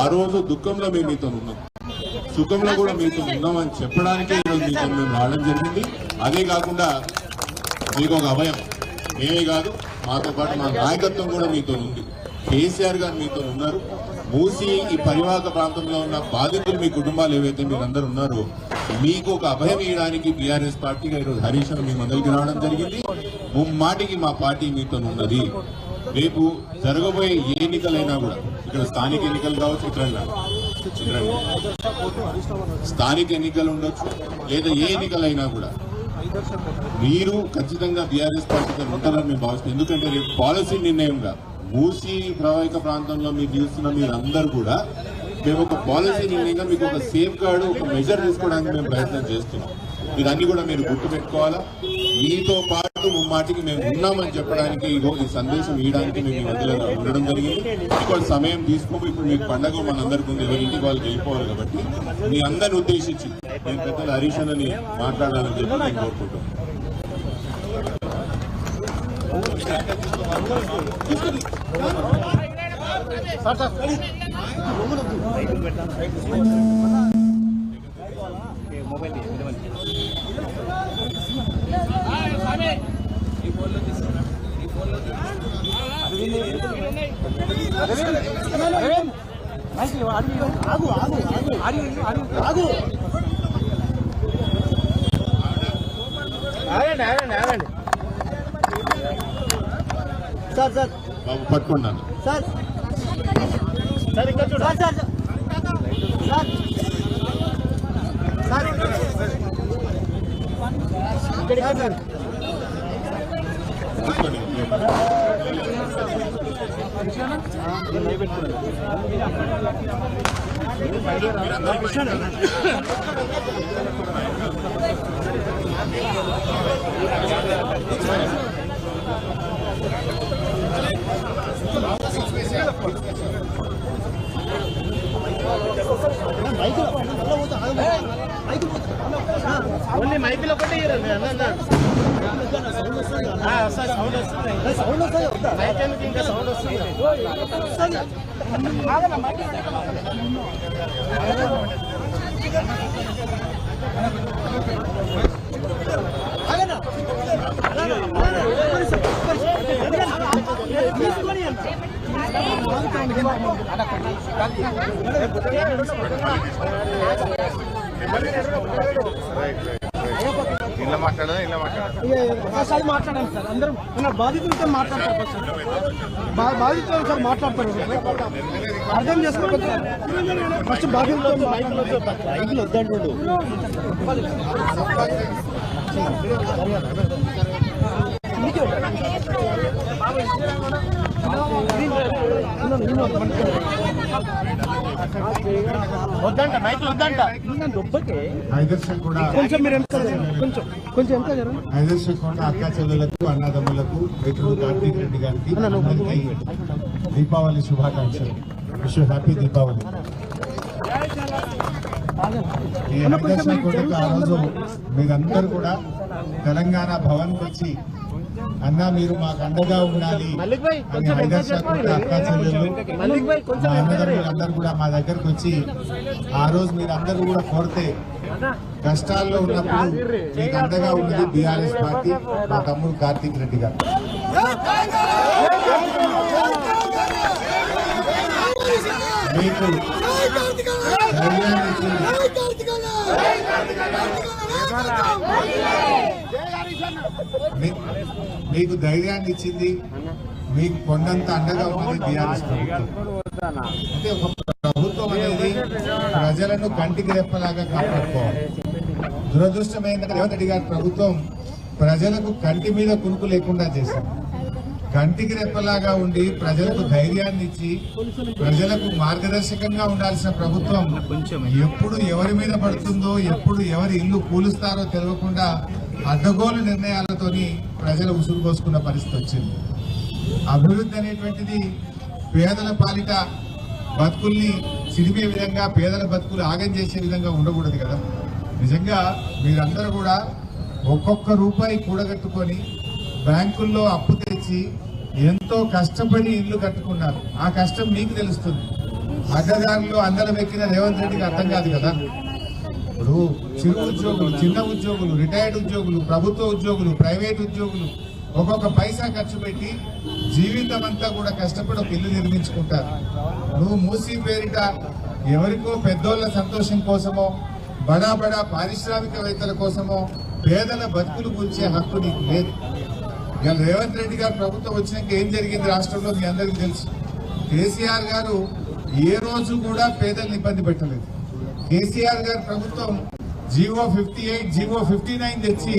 ఆ రోజు దుఃఖంలో మేము మీతో ఉన్నాం. సుఖంలో కూడా మీతో ఉన్నామని చెప్పడానికే ఈరోజు మీతో మేము రావడం జరిగింది. అదే కాకుండా మీకు ఒక అభయం. మేమే కాదు మాతో పాటు మా నాయకత్వం కూడా మీతో ఉంది. కేసీఆర్ గారు మీతో ఉన్నారు. మూసి ఈ పరివాహక ప్రాంతంలో ఉన్న బాధితులు మీ కుటుంబాలు ఏవైతే మీరందరూ ఉన్నారో మీకు ఒక అభయం ఇవ్వడానికి బీఆర్ఎస్ పార్టీగా ఈరోజు హరీష్ మీ మొదలుకి రావడం జరిగింది. ముమ్మాటికి మా పార్టీ మీతో ఉన్నది. రేపు జరగబోయే ఏ ఎన్నికలైనా కూడా ఇక్కడ స్థానిక ఎన్నికలు కావచ్చు ఇక్కడ స్థానిక ఎన్నికలు ఉండొచ్చు లేదా ఏ ఎన్నికలైనా కూడా. మీరు ఖచ్చితంగా బీఆర్ఎస్ పార్టీతో ఉంటారని మేము భావిస్తున్నాం. ఎందుకంటే రేపు పాలసీ నిర్ణయంగా మూసీ ప్రవాహిక ప్రాంతంలో మీరు చూస్తున్న మీరందరూ కూడా మేము ఒక పాలసీ నిర్ణయంగా మీకు ఒక సేఫ్ గార్డ్ ఒక మెజర్ తీసుకోవడానికి మేము ప్రయత్నం చేస్తున్నాం. ఇదన్నీ కూడా మీరు గుర్తుపెట్టుకోవాలా? మీతో పాటు ముమ్మాటికి మేము ఉన్నామని చెప్పడానికి ఈ సందేశం ఇవ్వడానికి మేము ఈ మధ్యలో ఉండడం జరిగింది. ఇక్కడ సమయం తీసుకోము ఇప్పుడు మీకు పండగ మనందరికీ ఉంది. ఎవరింటికి వాళ్ళకి వెళ్ళిపోవాలి కాబట్టి మీ అందరిని ఉద్దేశించి నేను పెద్దలు హరీష్ అని మాట్లాడాలని చెప్పి నేను కోరుకుంటాను సార్ సార్. కోరుకుంటున్నాను ఆగండి ఆగండి ఆగండి సార్ సార్. బాబు పట్టుకున్నాను సార్ సార్ ఇక్కడ చూడు సార్. Sir sir. సార్ ఇక్కడ ఇక్కడ సార్ కూర్చోండి. ఓన్లీ మైకులు ఒకటి ఇయ్యరండి అన్న అన్న ఆ, వస్తాయి, సౌండ్ వస్తుంది సౌండ్ వస్తాయి మైక్ ఎందుకు ఇంకా సౌండ్ వస్తుంది ఇలా మాట్లాడదా ఇలా మాట్లాడదా? ఒకసారి మాట్లాడాలి సార్. అందరూ ఉన్న బాధితులతో మాట్లాడతారు ఫస్ట్. బా- బాధితులతో ఒకసారి మాట్లాడతారు అర్థం చేసుకోవచ్చు ఫస్ట్ బాధితులతో మైకులు వద్దంటుండు వద్దంట మైకులు వద్దంట. కొంచెం మీరు. కొంచెం కొంచెం కూడా అక్క చెల్లెలకు అన్నదమ్ములకు మిత్రుడు కార్తీక్ రెడ్డి గారికి దీపావళి శుభాకాంక్షలు. Wish happy Deepavali. ఈ హైదర్షం కూడా ఆ రోజు మీరందరూ కూడా తెలంగాణ భవన్కి వచ్చి అన్న మీరు మాకు అండగా ఉండాలి అని అన్నదమ్ములు అందరూ కూడా మా దగ్గరకు వచ్చి ఆ రోజు మీరందరూ కూడా కోరితే కష్టాల్లో ఉన్నప్పుడు మీకు అండగా ఉన్నది బీఆర్ఎస్ పార్టీ మా తమ్ముడు కార్తీక్ రెడ్డి గారు మీకు ధైర్యాన్ని మీకు ధైర్యాన్ని ఇచ్చింది మీకు కొండంత అండగా ఉన్నది బీఆర్ఎస్ ప్రభుత్వం. అంటే ఒక ప్రభుత్వం అనేది ప్రజలను కంటికి రెప్పలాగా కాపాడుకోవాలి. దురదృష్టం ఏంటంటే రేవంత్ రెడ్డి గారి ప్రభుత్వం ప్రజలకు కంటి మీద కునుకు లేకుండా చేశారు కంటికి రెప్పలాగా ఉండి ప్రజలకు ధైర్యాన్ని ఇచ్చి ప్రజలకు మార్గదర్శకంగా ఉండాల్సిన ప్రభుత్వం ఎప్పుడు ఎవరి మీద పడుతుందో ఎప్పుడు ఎవరి ఇల్లు కూలుస్తారో తెలియకుండా అడ్డగోలు నిర్ణయాలతోని ప్రజలు ఉసురుపోసుకున్న పరిస్థితి వచ్చింది. అభివృద్ధి అనేటువంటిది పేదల పాలిట బతుకుల్ని చిరిపే విధంగా పేదల బతుకులు ఆగం చేసే విధంగా ఉండకూడదు కదా. నిజంగా మీరందరూ కూడా ఒక్కొక్క రూపాయి కూడగట్టుకొని బ్యాంకుల్లో అప్పు తెచ్చి ఎంతో కష్టపడి ఇల్లు కట్టుకున్నారు. ఆ కష్టం మీకు తెలుస్తుంది. అడ్డదారులు అందరం ఎక్కిన రేవంత్ రెడ్డికి అర్థం కాదు కదా. ఇప్పుడు చిరు ఉద్యోగులు చిన్న ఉద్యోగులు రిటైర్డ్ ఉద్యోగులు ప్రభుత్వ ఉద్యోగులు ప్రైవేట్ ఉద్యోగులు ఒక్కొక్క పైసా ఖర్చు పెట్టి జీవితం అంతా కూడా కష్టపడి ఒక ఇల్లు నిర్మించుకుంటారు. నువ్వు మూసి పేరిట ఎవరికో పెద్దోళ్ళ సంతోషం కోసమో బడా బడా పారిశ్రామికవేత్తల కోసమో పేదల బతుకులు కూల్చే హక్కు నీకు లేదు. ఇవాళ రేవంత్ రెడ్డి గారు ప్రభుత్వం వచ్చినాక ఏం జరిగింది రాష్ట్రంలో మీ అందరికీ తెలుసు. కేసీఆర్ గారు ఏ రోజు కూడా పేదల్ని ఇబ్బంది పెట్టలేదు. కేసీఆర్ గారు ప్రభుత్వం GO fifty eight GO fifty nine తెచ్చి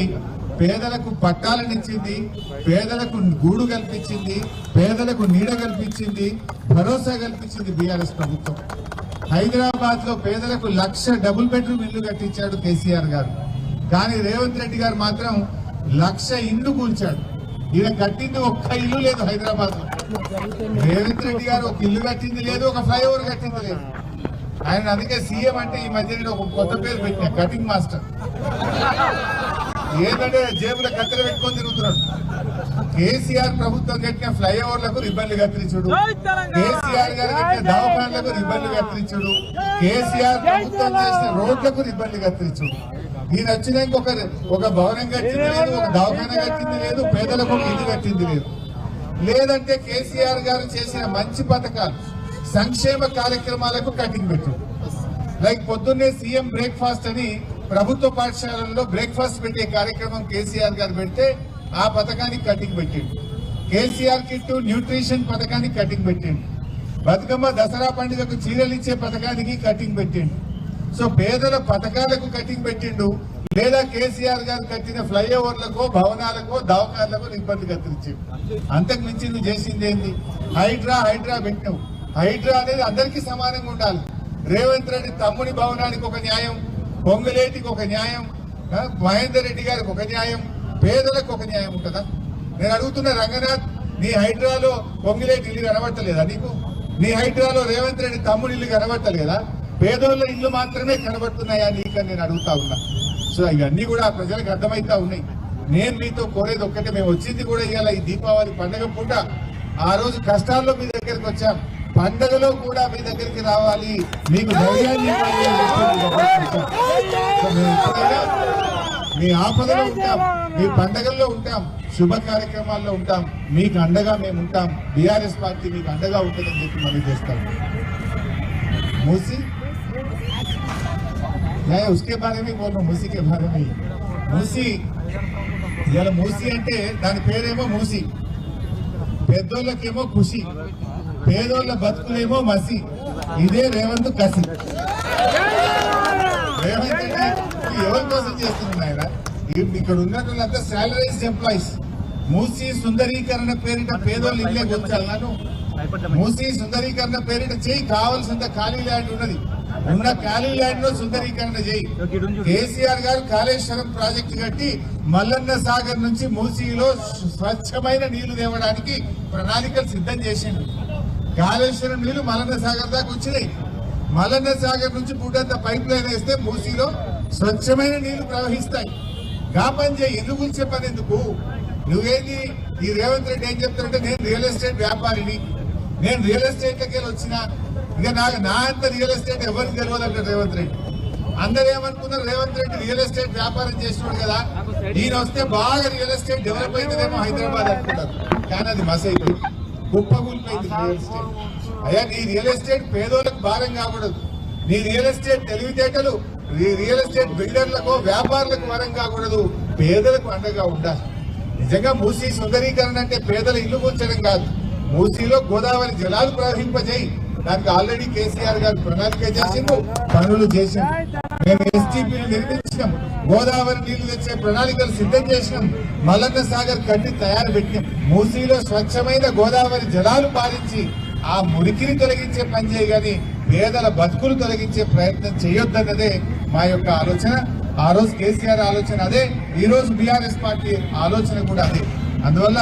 పేదలకు పట్టాలను ఇచ్చింది పేదలకు గూడు కల్పించింది పేదలకు నీడ కల్పించింది భరోసా కల్పించింది బీఆర్ఎస్ ప్రభుత్వం. హైదరాబాద్లో పేదలకు లక్ష డబుల్ బెడ్రూమ్ ఇల్లు కట్టించాడు కేసీఆర్ గారు. కానీ రేవంత్ రెడ్డి గారు మాత్రం లక్ష ఇండ్లు కూల్చాడు. ఈయన కట్టింది ఒక్క ఇల్లు లేదు హైదరాబాద్లో రేవంత్ రెడ్డి గారు ఒక ఇల్లు కట్టింది లేదు ఒక ఫ్లైఓవర్ కట్టింది లేదు. ఆయన అందుకే సీఎం అంటే ఈ మధ్య నేను ఒక కొత్త పేరు పెట్టిన కటింగ్ మాస్టర్. ఏంటంటే జేబులో కత్తెర పెట్టుకొని తిరుగుతున్నాడు. కేసీఆర్ ప్రభుత్వం కట్టిన ఫ్లైఓవర్లకు రిబ్బన్లు కత్తిరించుడు. కేసీఆర్ గారు కట్టిన దవాఖాన్లకు రిబ్బన్లు కత్తిరించుడు. కేసీఆర్ ప్రభుత్వం చేసిన రోడ్లకు రిబ్బన్లు కత్తిరించుడు. ఈయన వచ్చినాక ఒక ఒక భవనం కట్టింది లేదు ఒక దవాఖాన కట్టింది లేదు పేదలకు ఒక ఇల్లు కట్టింది లేదు. లేదంటే కేసీఆర్ గారు చేసిన మంచి పథకాలు సంక్షేమ కార్యక్రమాలకు కటింగ్ పెట్టు లైక్ పొద్దున్నే సీఎం బ్రేక్ఫాస్ట్ అని ప్రభుత్వ పాఠశాలల్లో బ్రేక్ఫాస్ట్ పెట్టే కార్యక్రమం కేసీఆర్ గారు పెడితే ఆ పథకానికి కటింగ్ పెట్టిండు కేసీఆర్ కిట్ న్యూట్రిషన్ పథకానికి కటింగ్ పెట్టిండు బతుకమ్మ దసరా పండుగకు చీరలు ఇచ్చే పథకానికి కటింగ్ పెట్టిండు సో పేదల పథకాలకు కటింగ్ పెట్టిండు. లేదా కేసీఆర్ గారు కట్టిన ఫ్లైఓవర్లకు భవనాలకు దవకార్లకు ఇబ్బంది కత్తిరించిండు. అంతకు మించి నువ్వు చేసింది ఏంది? హైడ్రా హైడ్రా పెట్టినవు. హైడ్రా అనేది అందరికీ సమానంగా ఉండాలి. రేవంత్ రెడ్డి తమ్ముడి భవనానికి ఒక న్యాయం పొంగులేటికి ఒక న్యాయం మహేందర్ రెడ్డి గారికి ఒక న్యాయం పేదలకు ఒక న్యాయం ఉంటుందా? నేను అడుగుతున్న రంగనాథ్ నీ హైడ్రాలో పొంగిలేటి ఇల్లు కనబడతలేదా నీకు? నీ హైడ్రాలో రేవంత్ రెడ్డి తమ్ముడి ఇల్లు కనబడతలేదా? పేదోళ్ళ ఇల్లు మాత్రమే కనబడుతున్నాయా నీకని నేను అడుగుతా ఉన్నా. సో ఇవన్నీ కూడా ప్రజలకు అర్థమవుతా ఉన్నాయి. నేను మీతో కోరేది ఒక్కటే మేము వచ్చింది కూడా ఇవాళ ఈ దీపావళి పండగ పూట. ఆ రోజు కష్టాల్లో మీ దగ్గరికి వచ్చాం. పండగలో కూడా మీ దగ్గరికి రావాలి. మీకు ధైర్యాన్ని మీ ఆపదలో ఉంటాం మీ పండగల్లో ఉంటాం శుభ కార్యక్రమాల్లో ఉంటాం మీకు అండగా మేము ఉంటాం. బీఆర్ఎస్ పార్టీ మీకు అండగా ఉంటుందని చెప్పి మనం చేస్తాం. మూసి मैं उसके बारे में बोल रहा हूँ మూసీ के बारे में మూసి ఇవాళ మూసి అంటే దాని పేరేమో మూసి పెద్దోళ్ళకేమో ఖుషి పేదోళ్ళ బతుకులేమో మసి ఇదే రేవంత్ కసి రేవంత్ అంటే ఇది ఎవరి కోసం చేస్తున్నాడు ఆయన ఈ- ఇక్కడ ఉన్న వాళ్ళంతా సాలరీస్ ఎంప్లాయీస్ మూసి సుందరీకరణ పేరిట పేదోళ్ళు ఇల్లే గుర్చాలను మూసి సుందరీకరణ పేరిట చేయి కావాల్సినంత ఖాళీ ల్యాండ్ ఉన్నది ఉన్న ఖాళీ ల్యాండ్లో సుందరీకరణ చేయి. కేసీఆర్ గారు కాళేశ్వరం ప్రాజెక్టు కట్టి మల్లన్న సాగర్ నుంచి మూసీలో స్వచ్ఛమైన నీళ్ళు తేవడానికి ప్రణాళికలు సిద్ధం చేసిండు. కాళేశ్వరం నీళ్ళు మల్లన్న సాగర్ దాకా వచ్చినాయి. మల్లన్న సాగర్ నుంచి పుట్టంత పైప్ లైన్ వేస్తే మూసీలో స్వచ్ఛమైన నీళ్ళు ప్రవహిస్తాయి. గా పని చేయి ఎందుకు గురించే పని ఎందుకు? నువ్వేంది? ఈ రేవంత్ రెడ్డి ఏం చెప్తారంటే నేను రియల్ ఎస్టేట్ వ్యాపారిని. నేను రియల్ ఎస్టేట్ లకి వచ్చిన ఇక నాకు నా అంత రియల్ ఎస్టేట్ ఎవరికి తెలియదు అంటారు రేవంత్ రెడ్డి. అందరు ఏమనుకున్నారు? రేవంత్ రెడ్డి రియల్ ఎస్టేట్ వ్యాపారం చేసినాడు కదా. ఈయన వస్తే బాగా రియల్ ఎస్టేట్ డెవలప్ అవుతుందేమో హైదరాబాద్ అనుకుంటారు. కానీ అది మస్ అయిపోయింది. కుప్పగూలిపోయింది రియల్ ఎస్టేట్ అయ్యా నీ రియల్ ఎస్టేట్ పేదోళ్ళకి భారం కాకూడదు. నీ రియల్ ఎస్టేట్ తెలివితేటలు రియల్ ఎస్టేట్ బిల్డర్లకు వ్యాపారులకు వరం కాకూడదు. పేదలకు అండగా ఉండాలి. నిజంగా మూసీ సుందరీకరణ అంటే పేదల ఇల్లు కూర్చడం కాదు. మూసీలో గోదావరి జలాలు ప్రవహింపజేయి. దానికి ఆల్రెడీ కేసీఆర్ గారు ప్రణాళిక చేసిండు పనులు చేసిండు మేము ఎస్టీపీలు నిర్మించినాం గోదావరి నీళ్ళు తెచ్చే ప్రణాళికలు సిద్ధం చేసినాం మల్లన్న సాగర్ కట్టి తయారు పెట్టినాం. మూసీలో స్వచ్ఛమైన గోదావరి జలాలు పాలించి ఆ మురికిని తొలగించే పని చేయగాని పేదల బతుకులు తొలగించే ప్రయత్నం చేయొద్దన్నదే మా యొక్క ఆలోచన. ఆ రోజు కేసీఆర్ ఆలోచన అదే ఈ రోజు బీఆర్ఎస్ పార్టీ ఆలోచన కూడా అదే. అందువల్ల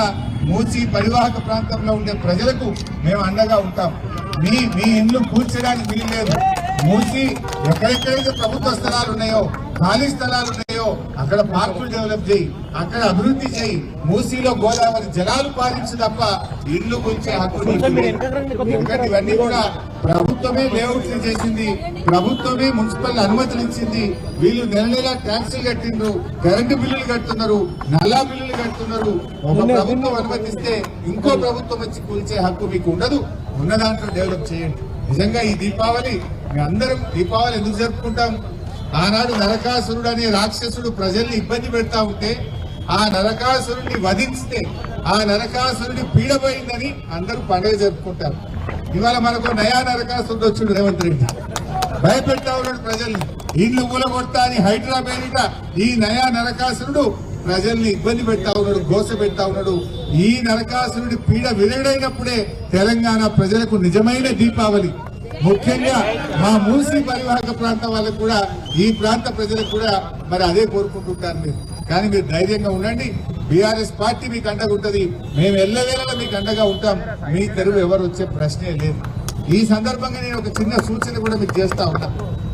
మూసి పరివాహక ప్రాంతంలో ఉండే ప్రజలకు మేము అండగా ఉంటాం. మీ మీ ఇండ్లు కూర్చడానికి వీల్లేదు. మూసి ఎక్కడెక్కడైతే ప్రభుత్వ స్థలాలు ఉన్నాయో ఖాళీ స్థలాలు ఉన్నాయో అక్కడ పార్కులు డెవలప్ చేయి అక్కడ అభివృద్ధి చేయి. మూసీలో గోదావరి జలాలు పాలించు తప్ప ఇల్లు కూర్చే హక్కు ఇవన్నీ కూడా ప్రభుత్వమే లేఅవుట్లు చేసింది ప్రభుత్వమే మున్సిపల్ అనుమతులు ఇచ్చింది. వీళ్ళు నెల నెల ట్యాక్సులు కట్టిండ్రు కరెంటు బిల్లులు కడుతున్నారు నల్లా బిల్లులు కడుతున్నారు. ఒక ప్రభుత్వం అనుమతిస్తే ఇంకో ప్రభుత్వం వచ్చి కూల్చే హక్కు మీకు ఉండదు. ఉన్న దాంట్లో డెవలప్ చేయండి. నిజంగా ఈ దీపావళి మీ అందరం దీపావళి ఎందుకు జరుపుకుంటాం? ఆనాడు నరకాసురుడు అనే రాక్షసుడు ప్రజల్ని ఇబ్బంది పెడతా ఉంటే ఆ నరకాసురుడిని వధించితే ఆ నరకాసురుడి పీడపోయిందని అందరూ పండుగ జరుపుకుంటారు. ఇవాళ మనకు నయా నరకాసురుడు వచ్చిండు రేవంత్ రెడ్డి. భయపెడతా ఉన్నాడు ప్రజల్ని. ఇల్లు కూలగొడతా అని హైదరాబాద్ ఈ నయా నరకాసురుడు ప్రజల్ని ఇబ్బంది పెడతా ఉన్నాడు గోస పెడతా ఉన్నాడు. ఈ నరకాసురుడి పీడ విరగడైనప్పుడే తెలంగాణ ప్రజలకు నిజమైన దీపావళి. ముఖ్యంగా మా మూసి పరివాహక ప్రాంతం వాళ్ళకు కూడా ఈ ప్రాంత ప్రజలకు కూడా మరి అదే కోరుకుంటుంటారు మీరు. కానీ మీరు ధైర్యంగా ఉండండి. బీఆర్ఎస్ పార్టీ మీకు అండగా ఉంటుంది. మేము ఎల్లవేళలా మీకు అండగా ఉంటాం. మీ తెరువు ఎవరు వచ్చే ప్రశ్నే లేదు. ఈ సందర్భంగా నేను ఒక చిన్న సూచన కూడా మీకు చేస్తా ఉన్నా.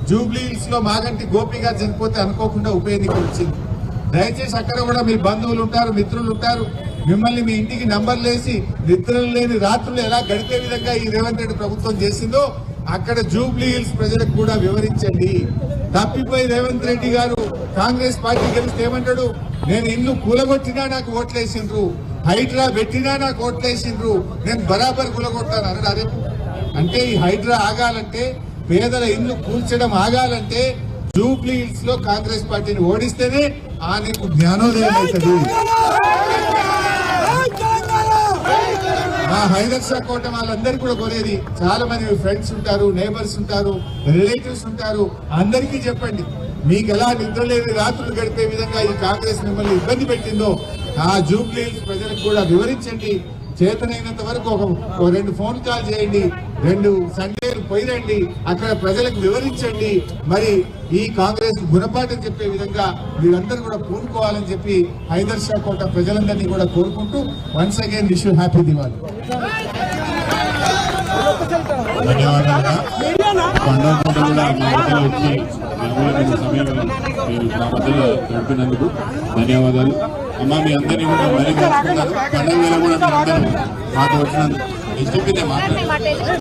జూబ్లీ హిల్స్లో మాగంటి గోపి గారు చనిపోతే అనుకోకుండా ఉప ఎన్నిక వచ్చింది. దయచేసి అక్కడ కూడా మీ బంధువులు ఉంటారు మిత్రులు ఉంటారు. మిమ్మల్ని మీ ఇంటికి నంబర్లు వేసి నిద్రలు లేని రాత్రులు ఎలా గడిపే విధంగా ఈ రేవంత్ రెడ్డి ప్రభుత్వం చేసిందో అక్కడ జూబ్లీ హిల్స్ ప్రజలకు కూడా వివరించండి. తప్పిపోయి రేవంత్ రెడ్డి గారు కాంగ్రెస్ పార్టీ గెలిస్తే ఏమంటాడు? నేను ఇల్లు కూలగొట్టినా నాకు ఓట్లేసిండ్రు. హైడ్రా పెట్టినా నాకు ఓట్లేసిండ్రు. నేను బరాబర్ కూలగొట్టాను. అన్నాడు అదే అంటే ఈ హైడ్రా ఆగాలంటే పేదల ఇల్లు కూల్చడం ఆగాలంటే జూబ్లీ హిల్స్లో కాంగ్రెస్ పార్టీని ఓడిస్తేనే ఆ నీకు జ్ఞానోదయం అవుతుంది. మా హైదర్శా కోట వాళ్ళందరికీ కూడా కోరేది చాలా మంది ఫ్రెండ్స్ ఉంటారు నేబర్స్ ఉంటారు రిలేటివ్స్ ఉంటారు. అందరికీ చెప్పండి మీకు ఎలా నిద్ర లేని రాత్రులు గడిపే విధంగా ఈ కాంగ్రెస్ మిమ్మల్ని ఇబ్బంది పెట్టిందో ఆ జూబ్లీ ప్రజలకు కూడా వివరించండి. చేతనైనంత వరకు ఒక రెండు ఫోన్ కాల్ చేయండి రెండు సండేలు పోయిరండి అక్కడ ప్రజలకు వివరించండి. మరి ఈ కాంగ్రెస్ గుణపాఠం చెప్పే విధంగా మీరందరూ కూడా పూనుకోవాలని చెప్పి హైదర్ షా కోట ప్రజలందరినీ కూడా కోరుకుంటూ once again wish happy Diwali ధన్యవాదాలు. అమ్మ మీ అందరినీ కూడా మరీ పండుగ వేళ కూడా వచ్చినందుకు మాట్లాడారు.